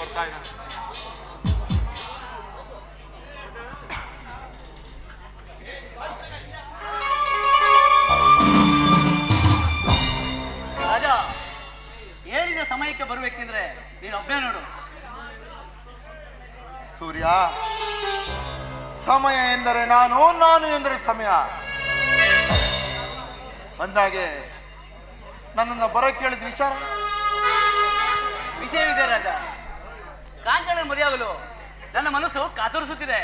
ಬರ್ತಾ ಇದ್ದಾನೆ. ರಾಜ ಹೇಳಿದ ಸಮಯಕ್ಕೆ ಬರಬೇಕೆಂದ್ರೆ ನೀನು ಒಬ್ಬನೇ ನೋಡು. ಸೂರ್ಯ ಸಮಯ ಎಂದರೆ ನಾನು ನಾನು ಎಂದರೆ ಸಮಯ. ಅಂದಾಗೆ ನನ್ನನ್ನು ಬರ ಕೇಳಿದ ವಿಚಾರ? ವಿಷಯವಿದೆ ರಾಜ. ನನ್ನ ಮನಸ್ಸು ಕಾತರಿಸುತ್ತಿದೆ.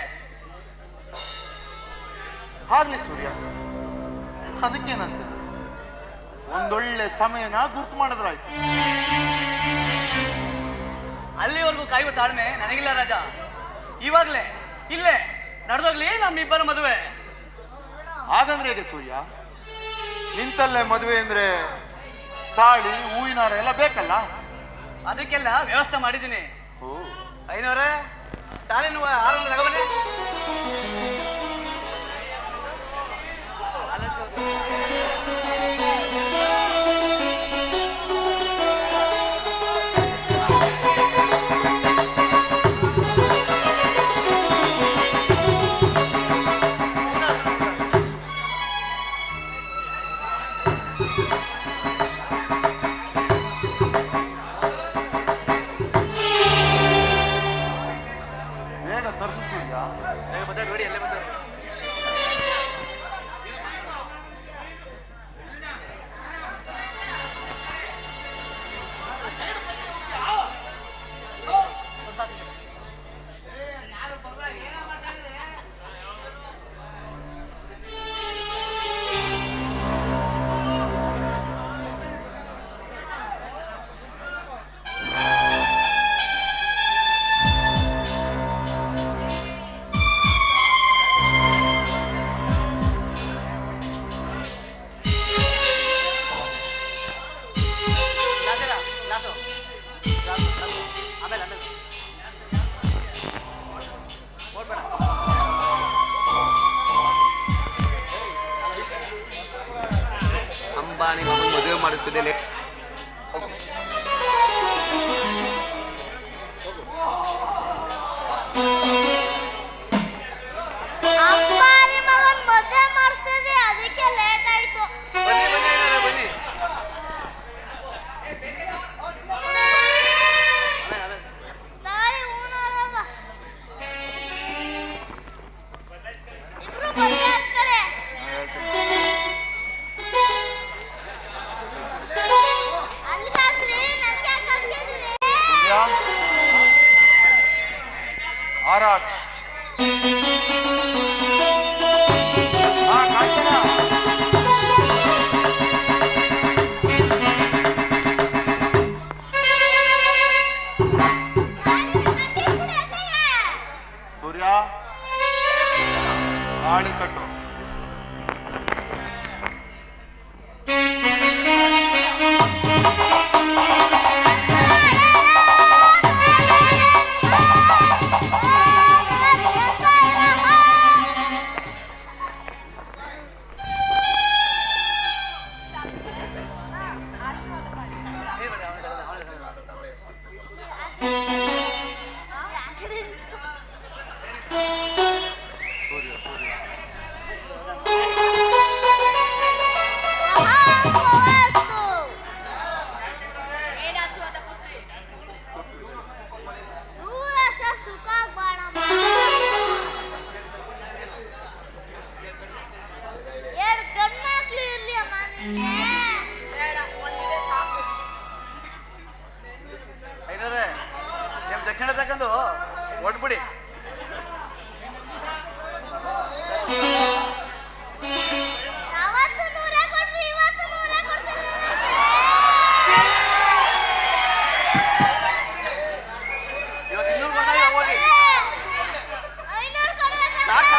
ಆಗ್ಲಿ ಸೂರ್ಯ ಅದಕ್ಕೇನಂತ ಒಂದೊಳ್ಳೆ ಸಮಯನ ಗುರ್ತು ಮಾಡಿದ್ರಾಯ್ತು. ಅಲ್ಲಿವರೆಗೂ ಕಾಯುವ ತಾಳ್ಮೆ ನನಗಿಲ್ಲ ರಾಜ. ಇವಾಗ್ಲೇ ಇಲ್ಲೇ ನಡೆದೋಗ್ಲಿ ನಮ್ಮಿಬ್ಬರ ಮದುವೆ. ಹಾಗಂದ್ರೆ ಹೇಗೆ ಸೂರ್ಯ? ನಿಂತಲ್ಲೇ ಮದುವೆ ಅಂದ್ರೆ ತಾಳಿ ಹೂವಿನಾರ ಎಲ್ಲ ಬೇಕಲ್ಲ? ಅದಕ್ಕೆಲ್ಲ ವ್ಯವಸ್ಥೆ ಮಾಡಿದ್ದೀನಿ. ಐನವರೇ తానే నువ్వు ఆరు వందలు Germany to the next. ತಾಳಿ ಕಟ್ಟು.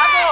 ಸಾಕು